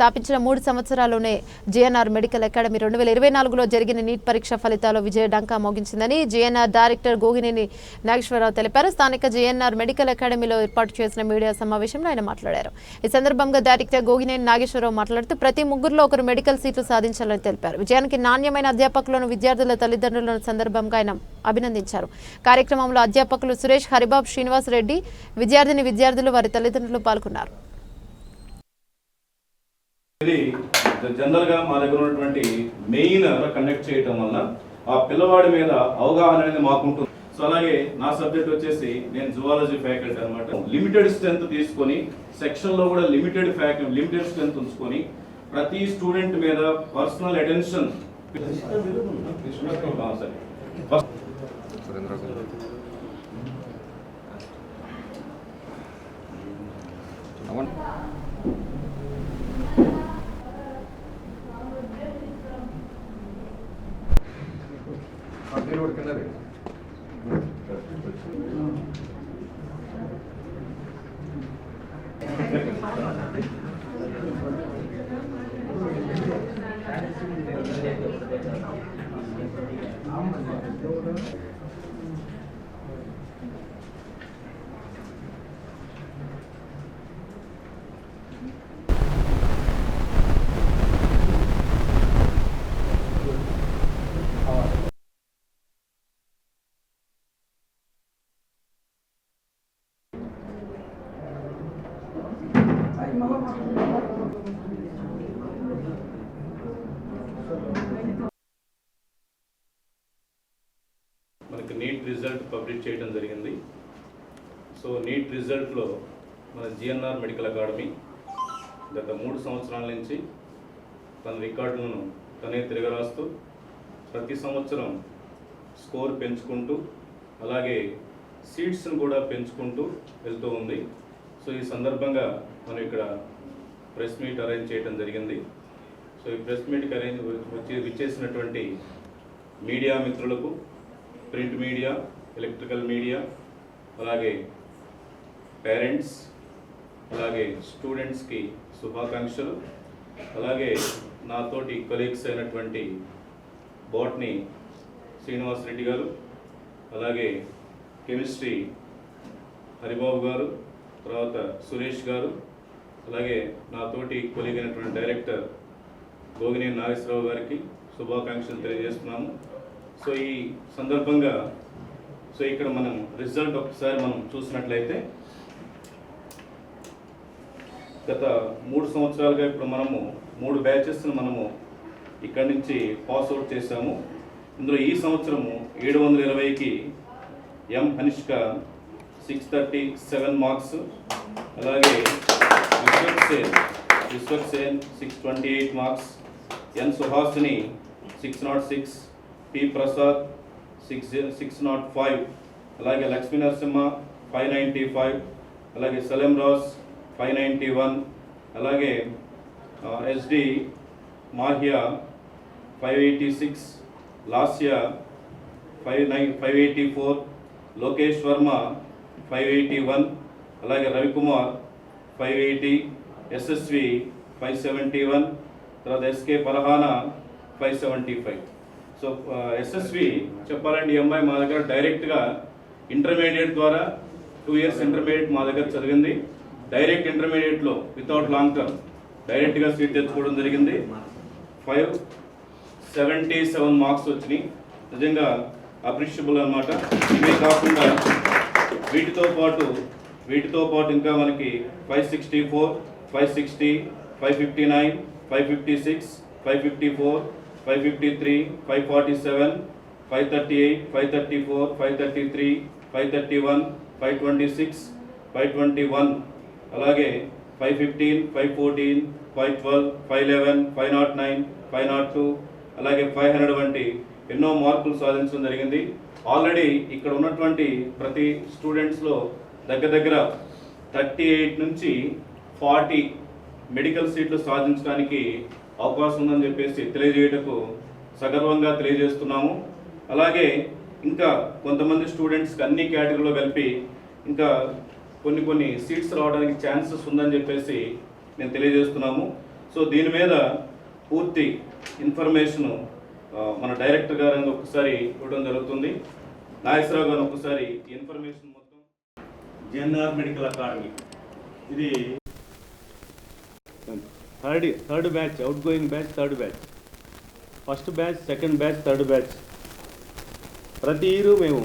స్థాపించిన మూడు సంవత్సరాల్లోనే జేఎన్ఆర్ మెడికల్ అకాడమీ రెండు వేల ఇరవై నాలుగులో జరిగిన నీట్ పరీక్ష ఫలితాల్లో విజయ డంకా మోగించిందని జేఎన్ఆర్ డైరెక్టర్ గోగినేని నాగేశ్వరరావు తెలిపారు. స్థానిక జేఎన్ఆర్ మెడికల్ అకాడమీలో ఏర్పాటు చేసిన మీడియా సమావేశంలో ఆయన మాట్లాడారు. ఈ సందర్భంగా డైరెక్టర్ గోగినేని నాగేశ్వరరావు మాట్లాడుతూ ప్రతి ముగ్గురులో ఒకరు మెడికల్ సీట్లు సాధించాలని తెలిపారు. విజయానికి నాణ్యమైన అధ్యాపకులను విద్యార్థుల తల్లిదండ్రులను సందర్భంగా ఆయన అభినందించారు. కార్యక్రమంలో అధ్యాపకులు సురేష్ హరిబాబు శ్రీనివాస్ రెడ్డి విద్యార్థిని విద్యార్థులు వారి తల్లిదండ్రులు పాల్గొన్నారు. ఇది జనరల్గా మా దగ్గర ఉన్నటువంటి మెయిన్ కండక్ట్ చేయటం వల్ల ఆ పిల్లవాడి మీద అవగాహన అనేది మాకుంటుంది. సో అలాగే నా సబ్జెక్ట్ వచ్చేసి నేను జువాలజీ ఫ్యాకల్టీ అనమాట లిమిటెడ్ స్ట్రెంత్ తీసుకొని సెక్షన్లో కూడా లిమిటెడ్ ఫ్యాకల్టీ లిమిటెడ్ స్ట్రెంత్ ఉంచుకొని ప్రతి స్టూడెంట్ మీద పర్సనల్ అటెన్షన్ సరే. మనకి నీట్ రిజల్ట్ పబ్లిష్ చేయడం జరిగింది. సో నీట్ రిజల్ట్లో మన జిఎన్ఆర్ మెడికల్ అకాడమీ గత మూడు సంవత్సరాల నుంచి తన రికార్డులను తనే తిరగరాస్తూ ప్రతి సంవత్సరం స్కోర్ పెంచుకుంటూ అలాగే సీట్స్ను కూడా పెంచుకుంటూ వెళ్తూ ఉంది. సో ఈ సందర్భంగా మనం ఇక్కడ ప్రెస్ మీట్ అరేంజ్ చేయడం జరిగింది. సో ఈ ప్రెస్ మీట్కి అరేంజ్ వచ్చి విచ్చేసినటువంటి మీడియా మిత్రులకు ప్రింట్ మీడియా ఎలక్ట్రికల్ మీడియా అలాగే పేరెంట్స్ అలాగే స్టూడెంట్స్కి శుభాకాంక్షలు. అలాగే నాతోటి కొలీగ్స్ అయినటువంటి బోట్ని శ్రీనివాస్ రెడ్డి గారు అలాగే కెమిస్ట్రీ హరిబాబు గారు తర్వాత సురేష్ గారు అలాగే నాతోటి కొలీగ్ అయినటువంటి డైరెక్టర్ గోగినే నాగేశ్వరరావు గారికి శుభాకాంక్షలు తెలియజేస్తున్నాము. సో ఈ సందర్భంగా సో ఇక్కడ మనం రిజల్ట్ ఒకసారి మనం చూసినట్లయితే గత మూడు సంవత్సరాలుగా ఇప్పుడు మనము మూడు బ్యాచెస్ను మనము ఇక్కడి నుంచి పాస్ అవుట్ చేశాము. ఇందులో ఈ సంవత్సరము ఏడు వందల ఇరవైకి M Hanishka six thirty seven marks అలాగే Vishwaksen Vishwaksen six twenty eight marks N Suhasini six naught six P Prasad six six naught five అలాగే Lakshmi Narasimha five ninety five అలాగే Salim Raj five ninety one అలాగే SD Mahiya five eighty six Lasya five nine five eighty four Lokesh Varma five eighty one అలాగే Ravikumar five eighty SSV five seventy one తర్వాత SK Farhana five seventy five so SSV చెప్పాలంటే ఈ అమ్మాయి మా దగ్గర డైరెక్ట్గా intermediate ద్వారా two years intermediate మా దగ్గర చదివింది. డైరెక్ట్ ఇంటర్మీడియట్లో వితౌట్ లాంగ్ టర్మ్ డైరెక్ట్గా సీట్ తెచ్చుకోవడం జరిగింది. ఫైవ్ సెవెంటీ సెవెన్ మార్క్స్ వచ్చినాయి. నిజంగా అప్రిషియబుల్ అనమాట ఇవే కాకుండా వీటితో పాటు వీటితో పాటు ఇంకా మనకి five sixty four five sixty five fifty nine five fifty six five fifty four five fifty three five forty seven five thirty eight five thirty four five thirty three five thirty one five twenty six five twenty one అలాగే five fifteen five fourteen five twelve five eleven five naught nine five naught two అలాగే five hundred వంటి ఎన్నో మార్కులు సాధించడం జరిగింది. Already ఇక్కడ ఉన్నటువంటి ప్రతి స్టూడెంట్స్లో దగ్గర దగ్గర థర్టీ ఎయిట్ నుంచి ఫార్టీ మెడికల్ సీట్లు సాధించడానికి అవకాశం ఉందని చెప్పేసి తెలియజేయటకు సగర్వంగా తెలియజేస్తున్నాము. అలాగే ఇంకా కొంతమంది స్టూడెంట్స్కి అన్ని కేటగిరీలో కలిపి ఇంకా కొన్ని కొన్ని సీట్స్ రావడానికి ఛాన్సెస్ ఉందని చెప్పేసి నేను తెలియజేస్తున్నాము. సో దీని మీద పూర్తి ఇన్ఫర్మేషన్ మన డైరెక్టర్ గారిని ఒకసారి ఇవ్వడం జరుగుతుంది. నాగేశ్వరరావు గారు ఒకసారి ఇన్ఫర్మేషన్ మొత్తం జిఎన్ఆర్ మెడికల్ అకాడమీ. ఇది third third batch outgoing batch third batch first batch second batch third batch ప్రతి ఇయర్ మేము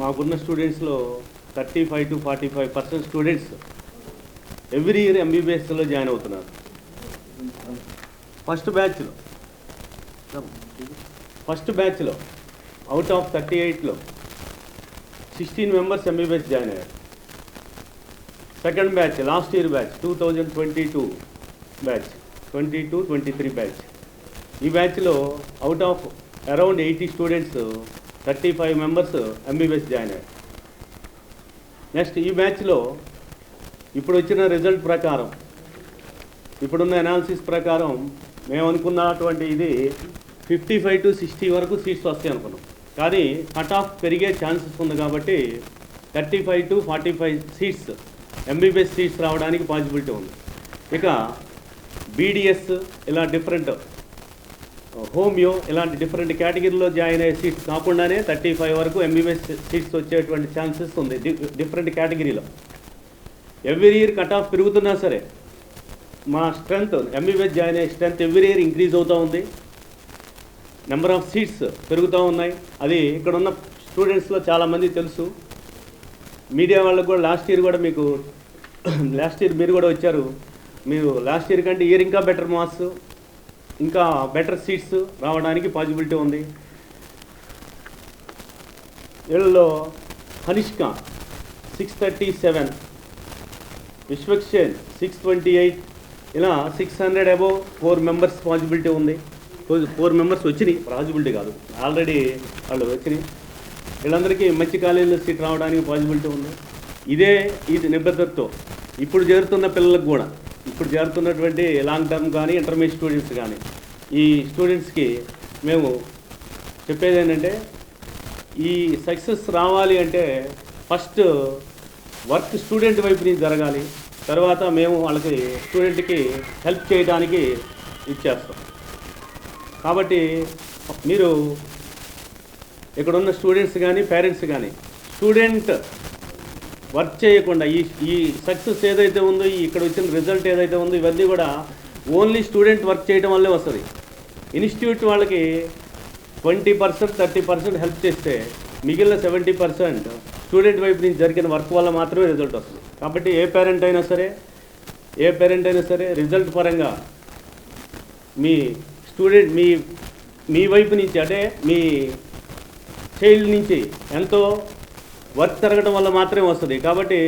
మాకున్న స్టూడెంట్స్లో thirty five to forty five percent students every year ఎంబీబీఎస్లో join అవుతున్నారు. ఫస్ట్ బ్యాచ్లో ఫస్ట్ బ్యాచ్లో అవుట్ ఆఫ్ థర్టీ ఎయిట్లో sixteen members MBBS join అయ్యారు. Second batch last year batch two thousand twenty two batch twenty two twenty three batch ఈ బ్యాచ్లో out of around eighty students thirty five members MBBS join అయ్యారు next ఈ బ్యాచ్లో ఇప్పుడు వచ్చిన result ప్రకారం ఇప్పుడున్న అనాలిసిస్ ప్రకారం మేము అనుకున్నటువంటి ఇది ఫిఫ్టీ ఫైవ్ టు సిక్స్టీ వరకు సీట్స్ వస్తాయి అనుకున్నాం. కానీ కట్ ఆఫ్ పెరిగే ఛాన్సెస్ ఉంది కాబట్టి thirty five to forty five seats MBBS seats రావడానికి పాసిబిలిటీ ఉంది. ఇక బీడిఎస్ ఇలా డిఫరెంట్ హోమియో ఇలాంటి డిఫరెంట్ కేటగిరీలో జాయిన్ అయ్యే సీట్స్ కాకుండానే థర్టీ ఫైవ్ వరకు ఎంబీబీఎస్ సీట్స్ వచ్చేటువంటి ఛాన్సెస్ ఉంది. డిఫరెంట్ కేటగిరీలో ఎవ్రీ ఇయర్ కట్ ఆఫ్ పెరుగుతున్నా సరే మా స్ట్రెంత్ ఎంబీబీఎస్ జాయిన్ అయ్యే స్ట్రెంత్ ఎవ్రీ ఇయర్ ఇంక్రీజ్ అవుతూ ఉంది. నెంబర్ ఆఫ్ సీట్స్ పెరుగుతూ ఉన్నాయి. అది ఇక్కడ ఉన్న స్టూడెంట్స్లో చాలామంది తెలుసు. మీడియా వాళ్ళకు కూడా లాస్ట్ ఇయర్ కూడా మీకు లాస్ట్ ఇయర్ మీరు కూడా వచ్చారు. మీరు లాస్ట్ ఇయర్ కంటే ఇయర్ ఇంకా బెటర్ మార్క్స్ ఇంకా బెటర్ సీట్స్ రావడానికి పాసిబిలిటీ ఉంది. వీళ్ళలో Kanishka six thirty seven Vishwaksen six twenty eight ఇలా six hundred above four members possibility ఉంది. ఫోర్ మెంబర్స్ వచ్చినాయి పాసిబిలిటీ కాదు. ఆల్రెడీ వాళ్ళు వచ్చినాయి. వీళ్ళందరికీ మంచి కాలేజీలో సీట్ రావడానికి పాసిబిలిటీ ఉంది. ఇదే ఇది నిబద్ధతతో ఇప్పుడు చేరుతున్న పిల్లలకు కూడా ఇప్పుడు చేరుతున్నటువంటి లాంగ్ టర్మ్ కానీ ఇంటర్మీడియట్ స్టూడెంట్స్ కానీ ఈ స్టూడెంట్స్కి మేము చెప్పేది ఏంటంటే ఈ సక్సెస్ రావాలి అంటే ఫస్ట్ వర్క్ స్టూడెంట్ వైపు నుంచి జరగాలి. తర్వాత మేము వాళ్ళకి స్టూడెంట్కి హెల్ప్ చేయడానికి ఇచ్చేస్తాం కాబట్టి మీరు ఇక్కడ ఉన్న స్టూడెంట్స్ కానీ పేరెంట్స్ కానీ స్టూడెంట్ వర్క్ చేయకుండా ఈ ఈ సక్సెస్ ఏదైతే ఉందో ఇక్కడ వచ్చిన రిజల్ట్ ఏదైతే ఉందో ఇవన్నీ కూడా ఓన్లీ స్టూడెంట్ వర్క్ చేయడం వల్లే వస్తుంది. ఇన్స్టిట్యూట్ వాళ్ళకి twenty percent thirty percent help చేస్తే మిగిలిన సెవెంటీ పర్సెంట్ స్టూడెంట్ వైపు నుంచి జరిగిన వర్క్ వల్ల మాత్రమే రిజల్ట్ వస్తుంది. కాబట్టి ఏ పేరెంట్ అయినా సరే ఏ పేరెంట్ అయినా సరే రిజల్ట్ పరంగా మీ స్టూడెంట్ మీ మీ వైపు నుంచి అంటే మీ చైల్డ్ నుంచి ఎంతో వర్క్ జరగడం వల్ల మాత్రమే వస్తుంది. కాబట్టి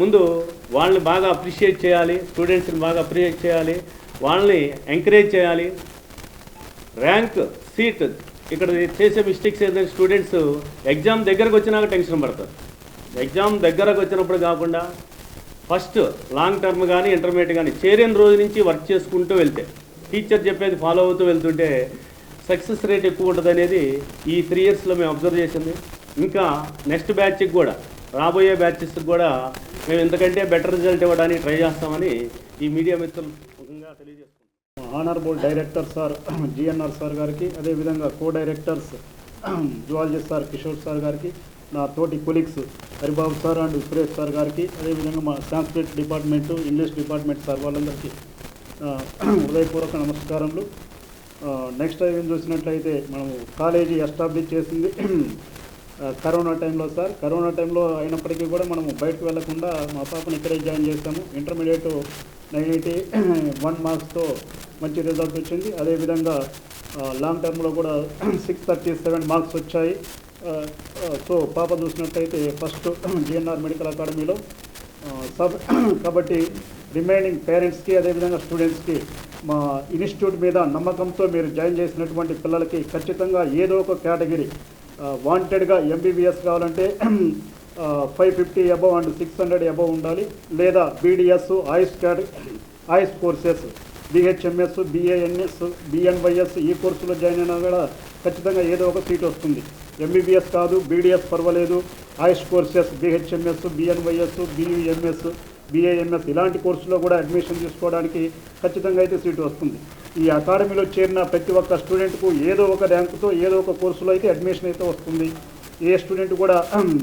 ముందు వాళ్ళని బాగా అప్రిషియేట్ చేయాలి స్టూడెంట్స్ని బాగా అప్రిషియేట్ చేయాలి వాళ్ళని ఎంకరేజ్ చేయాలి. ర్యాంక్ సీట్ ఇక్కడ చేసే మిస్టేక్స్ ఏంటంటే స్టూడెంట్స్ ఎగ్జామ్ దగ్గరకు వచ్చినాక టెన్షన్ పడతారు. ఎగ్జామ్ దగ్గరకు వచ్చినప్పుడు కాకుండా ఫస్ట్ లాంగ్ టర్మ్ కానీ ఇంటర్మీడియట్ కానీ చేరిన రోజు నుంచి వర్క్ చేసుకుంటూ వెళ్తే టీచర్ చెప్పేది ఫాలో అవుతూ వెళ్తుంటే సక్సెస్ రేట్ ఎక్కువ ఉంటుంది అనేది ఈ త్రీ ఇయర్స్లో మేము అబ్జర్వ్ చేసింది. ఇంకా నెక్స్ట్ బ్యాచ్కి కూడా రాబోయే బ్యాచెస్కి కూడా మేము ఇంతకంటే బెటర్ రిజల్ట్ ఇవ్వడానికి ట్రై చేస్తామని ఈ మీడియా మిత్రులుగా తెలియజేస్తున్నాం honourable director sir GNR sir గారికి అదేవిధంగా co directors zoologist sir Kishore sir గారికి నా తోటి colleagues Haribabu sir and Suresh sir గారికి అదేవిధంగా మా Sanskrit department English department sir వాళ్ళందరికీ హృదయపూర్వక నమస్కారములు. నెక్స్ట్ టైం చూసినట్లయితే మనము కాలేజీ ఎస్టాబ్లిష్ చేసింది కరోనా టైంలో సార్. కరోనా టైంలో అయినప్పటికీ కూడా మనము బయటకు వెళ్ళకుండా మా పాపను ఇక్కడే జాయిన్ చేస్తాము ఇంటర్మీడియట్ నైన్ ఎయిటీ వన్ మార్క్స్తో మంచి రిజల్ట్ వచ్చింది. అదేవిధంగా లాంగ్ టర్మ్లో కూడా సిక్స్ థర్టీ సెవెన్ మార్క్స్ వచ్చాయి. సో పాప చూసినట్టయితే ఫస్ట్ జిఎన్ఆర్ మెడికల్ అకాడమీలో సబ్ కాబట్టి రిమైనింగ్ పేరెంట్స్కి అదేవిధంగా స్టూడెంట్స్కి మా ఇన్స్టిట్యూట్ మీద నమ్మకంతో మీరు జాయిన్ చేసినటువంటి పిల్లలకి ఖచ్చితంగా ఏదో ఒక కేటగిరీ వాంటెడ్గా ఎంబీబీఎస్ కావాలంటే five fifty above and six hundred above ఉండాలి. లేదా BDS AYUSH category AYUSH courses BHMS BANS BNYS ఈ కోర్సులో జాయిన్ అయినా కూడా ఖచ్చితంగా ఏదో ఒక సీట్ వస్తుంది. ఎంబీబీఎస్ కాదు బీడిఎస్ పర్వాలేదు. AYUSH courses BHMS BNYS BUMS BAMS ఇలాంటి కోర్సులో కూడా అడ్మిషన్ తీసుకోవడానికి ఖచ్చితంగా అయితే సీటు వస్తుంది. ఈ అకాడమీలో చేరిన ప్రతి ఒక్క స్టూడెంట్కు ఏదో ఒక ర్యాంకుతో ఏదో ఒక కోర్సులో అయితే అడ్మిషన్ అయితే వస్తుంది. ఏ స్టూడెంట్ కూడా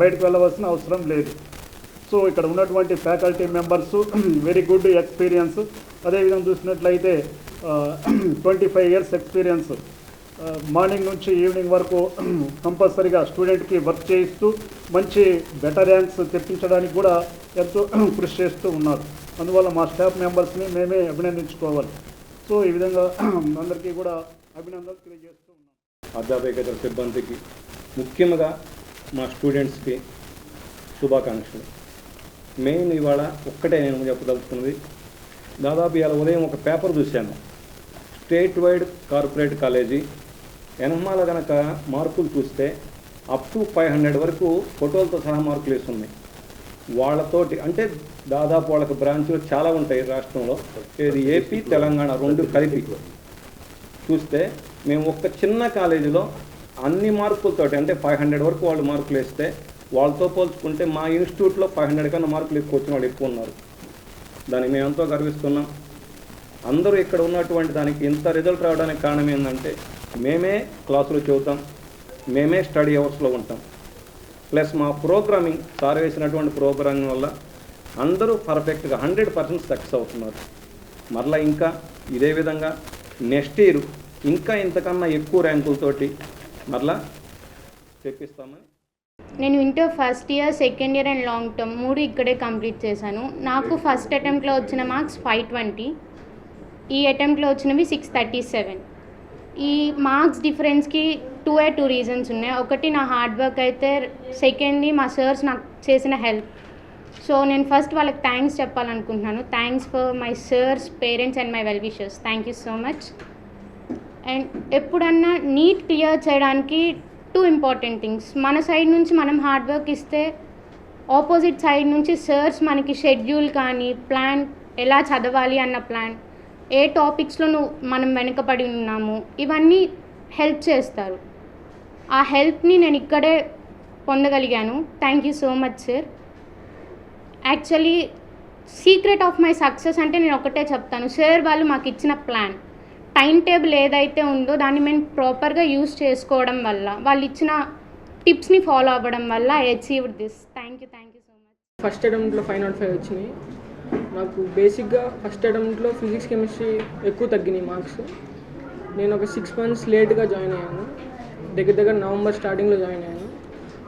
బయటకు వెళ్ళవలసిన అవసరం లేదు. సో ఇక్కడ ఉన్నటువంటి faculty members very good experience. అదేవిధంగా చూసినట్లయితే twenty five years experience. Morning నుంచి ఈవినింగ్ వరకు కంపల్సరీగా స్టూడెంట్కి వర్క్ చేయిస్తూ మంచి బెటర్ ర్యాంక్స్ తెప్పించడానికి కూడా ఎంతో కృషి చేస్తూ ఉన్నారు. అందువల్ల మా స్టాఫ్ మెంబర్స్ని మేమే అభినందించుకోవాలి. సో ఈ విధంగా అందరికీ కూడా అభినందనలు తెలియజేస్తూ ఉన్నాం. అధ్యాపకేతర సిబ్బందికి ముఖ్యంగా మా స్టూడెంట్స్కి శుభాకాంక్షలు. మెయిన్ ఇవాళ ఒక్కటే నేను చెప్పదలుచుకున్నది. దాదాపు ఇవాళ ఉదయం ఒక పేపర్ చూశాను. స్టేట్ వైడ్ కార్పొరేట్ కాలేజీ ఎనమాల గనక మార్కులు చూస్తే అప్ టు ఫైవ్ హండ్రెడ్ వరకు ఫోటోలతో సహా మార్కులు వేస్తున్నాయి వాళ్ళతోటి అంటే దాదాపు వాళ్ళకి బ్రాంచ్లు చాలా ఉంటాయి రాష్ట్రంలో. ఇది ఏపీ తెలంగాణ రెండు కలిపి చూస్తే మేము ఒక్క చిన్న కాలేజీలో అన్ని మార్కులతోటి అంటే ఫైవ్ హండ్రెడ్ వరకు వాళ్ళు మార్కులు వేస్తే వాళ్ళతో పోల్చుకుంటే మా ఇన్స్టిట్యూట్లో ఫైవ్ హండ్రెడ్ కన్నా మార్కులు ఎక్కువ వచ్చిన వాళ్ళు ఎక్కువ ఉన్నారు. దానికి మేము ఎంతో గర్విస్తున్నాం. అందరూ ఇక్కడ ఉన్నటువంటి దానికి ఇంత రిజల్ట్ రావడానికి కారణం ఏంటంటే మేమే క్లాసులు చెబుతాం మేమే స్టడీ అవర్స్లో ఉంటాం. ప్లస్ మా ప్రోగ్రామింగ్ సార్ వేసినటువంటి ప్రోగ్రామింగ్ వల్ల అందరూ పర్ఫెక్ట్గా హండ్రెడ్ పర్సెంట్ సక్సెస్ అవుతున్నారు. మరలా ఇంకా ఇదే విధంగా నెక్స్ట్ ఇయర్ ఇంకా ఇంతకన్నా ఎక్కువ ర్యాంకులతోటి మరలా తెప్పిస్తామని నేను inter first year second year and long term మూడు ఇక్కడే కంప్లీట్ చేశాను. నాకు ఫస్ట్ అటెంప్ట్లో వచ్చిన మార్క్స్ ఫైవ్ ట్వంటీ ఈ అటెంప్ట్లో వచ్చినవి సిక్స్ థర్టీ సెవెన్. ఈ మార్క్స్ డిఫరెన్స్కి టూ ఏ టూ రీజన్స్ ఉన్నాయి. ఒకటి నా హార్డ్ వర్క్ అయితే సెకండ్ది మా సర్స్ నాకు చేసిన హెల్ప్. సో నేను ఫస్ట్ వాళ్ళకి థ్యాంక్స్ చెప్పాలనుకుంటున్నాను. Thanks for my sirs parents and my well wishers thank you so much. And ఎప్పుడన్నా నీట్ క్లియర్ చేయడానికి టూ ఇంపార్టెంట్ థింగ్స్. మన సైడ్ నుంచి మనం హార్డ్ వర్క్ ఇస్తే ఆపోజిట్ సైడ్ నుంచి సర్స్ మనకి షెడ్యూల్ కానీ ప్లాన్ ఎలా చదవాలి అన్న ప్లాన్ ఏ టాపిక్స్లో నువ్వు మనం వెనుకబడి ఉన్నాము ఇవన్నీ హెల్ప్ చేస్తారు. ఆ హెల్ప్ని నేను ఇక్కడే పొందగలిగాను. Thank you so much sir actually secret of my success అంటే నేను ఒకటే చెప్తాను. సార్ వాళ్ళు మాకు ఇచ్చిన ప్లాన్ టైం టేబుల్ ఏదైతే ఉందో దాన్ని మేము ప్రాపర్గా యూస్ చేసుకోవడం వల్ల వాళ్ళు ఇచ్చిన టిప్స్ని ఫాలో అవ్వడం వల్ల I achieved this thank you thank you so much first అటెంప్ట్లో five nought five వచ్చినాయి. నాకు బేసిక్గా ఫస్ట్ అటెంప్ట్లో ఫిజిక్స్ కెమిస్ట్రీ ఎక్కువ తగ్గినాయి మార్క్స్ నేను ఒక సిక్స్ మంత్స్ లేట్గా జాయిన్ అయ్యాను. దగ్గర దగ్గర నవంబర్ స్టార్టింగ్లో జాయిన్ అయ్యాను.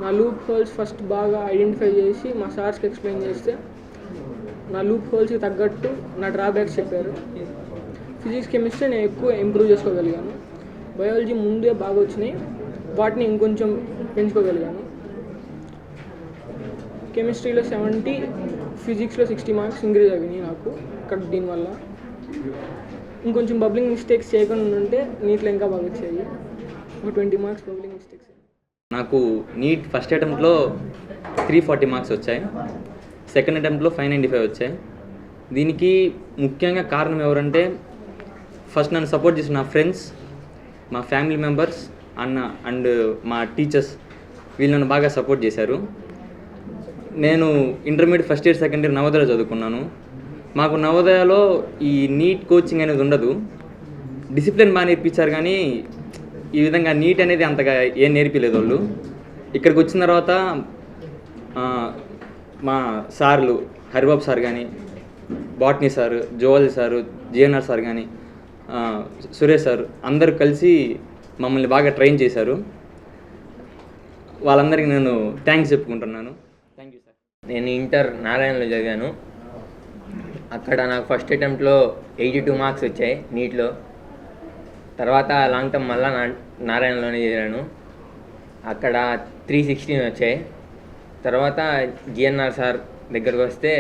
నా లూప్ హోల్స్ ఫస్ట్ బాగా ఐడెంటిఫై చేసి మా సార్స్కి ఎక్స్ప్లెయిన్ చేస్తే నా లూప్ హోల్స్కి తగ్గట్టు నా డ్రాబ్యాక్స్ చెప్పారు. ఫిజిక్స్ కెమిస్ట్రీ నేను ఎక్కువ ఇంప్రూవ్ చేసుకోగలిగాను. బయాలజీ ముందే బాగా వచ్చినాయి. వాటిని ఇంకొంచెం పెంచుకోగలిగాను. కెమిస్ట్రీలో సెవెంటీ ఫిజిక్స్లో సిక్స్టీ మార్క్స్ ఇంక్రీజ్ అయినాయి నాకు ఇక్కడ దీనివల్ల. ఇంకొంచెం బబ్లింగ్ మిస్టేక్స్ చేయకుండా ఉంటే నీట్లో ఇంకా బాగా వచ్చాయి. ఒక ట్వంటీ మార్క్స్ బబ్లింగ్ మిస్టేక్స్. నాకు నీట్ ఫస్ట్ అటెంప్ట్లో త్రీ ఫార్టీ మార్క్స్ వచ్చాయి. సెకండ్ అటెంప్ట్లో ఫైవ్ నైంటీ ఫైవ్ వచ్చాయి. దీనికి ముఖ్యంగా కారణం ఎవరంటే ఫస్ట్ నన్ను సపోర్ట్ చేసిన నా ఫ్రెండ్స్ మా ఫ్యామిలీ మెంబర్స్ అన్న అండ్ మా టీచర్స్ వీళ్ళు నన్ను బాగా సపోర్ట్ చేశారు. నేను intermediate first year second year Navodaya చదువుకున్నాను. మాకు నవోదయలో ఈ నీట్ కోచింగ్ అనేది ఉండదు. డిసిప్లిన్ బాగా నేర్పించారు కానీ ఈ విధంగా నీట్ అనేది అంతగా ఏం నేర్పించలేదు వాళ్ళు ఇక్కడికి వచ్చిన తర్వాత మా సార్లు హరిబాబు సార్ కానీ బాట్నీ సార్ జోవల్ సారు జిఎన్ఆర్ సార్ కానీ సురేష్ సార్ అందరూ కలిసి మమ్మల్ని బాగా ట్రైన్ చేశారు. వాళ్ళందరికీ నేను థ్యాంక్స్ చెప్పుకుంటున్నాను. నేను ఇంటర్ నారాయణలో చదివాను. అక్కడ నాకు ఫస్ట్ అటెంప్ట్లో ఎయిటీ టూ మార్క్స్ వచ్చాయి నీట్లో. తర్వాత లాంగ్ టర్మ్ మళ్ళా నా నారాయణలోనే చేరాను. అక్కడ త్రీ సిక్స్టీన్ వచ్చాయి. తర్వాత జిఎన్ఆర్ సార్ దగ్గరకు వస్తే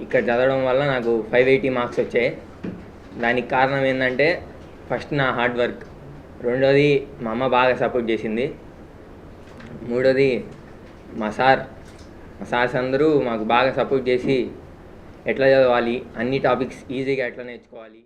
ఇక్కడ చదవడం వల్ల నాకు ఫైవ్ ఎయిటీ మార్క్స్ వచ్చాయి. దానికి కారణం ఏంటంటే ఫస్ట్ నా హార్డ్ వర్క్ రెండోది మా అమ్మ బాగా సపోర్ట్ చేసింది. మూడోది మా సార్ సార్స్ అందరూ మాకు బాగా సపోర్ట్ చేసి ఎట్లా చదవాలి అన్ని టాపిక్స్ ఈజీగా ఎట్లా నేర్చుకోవాలి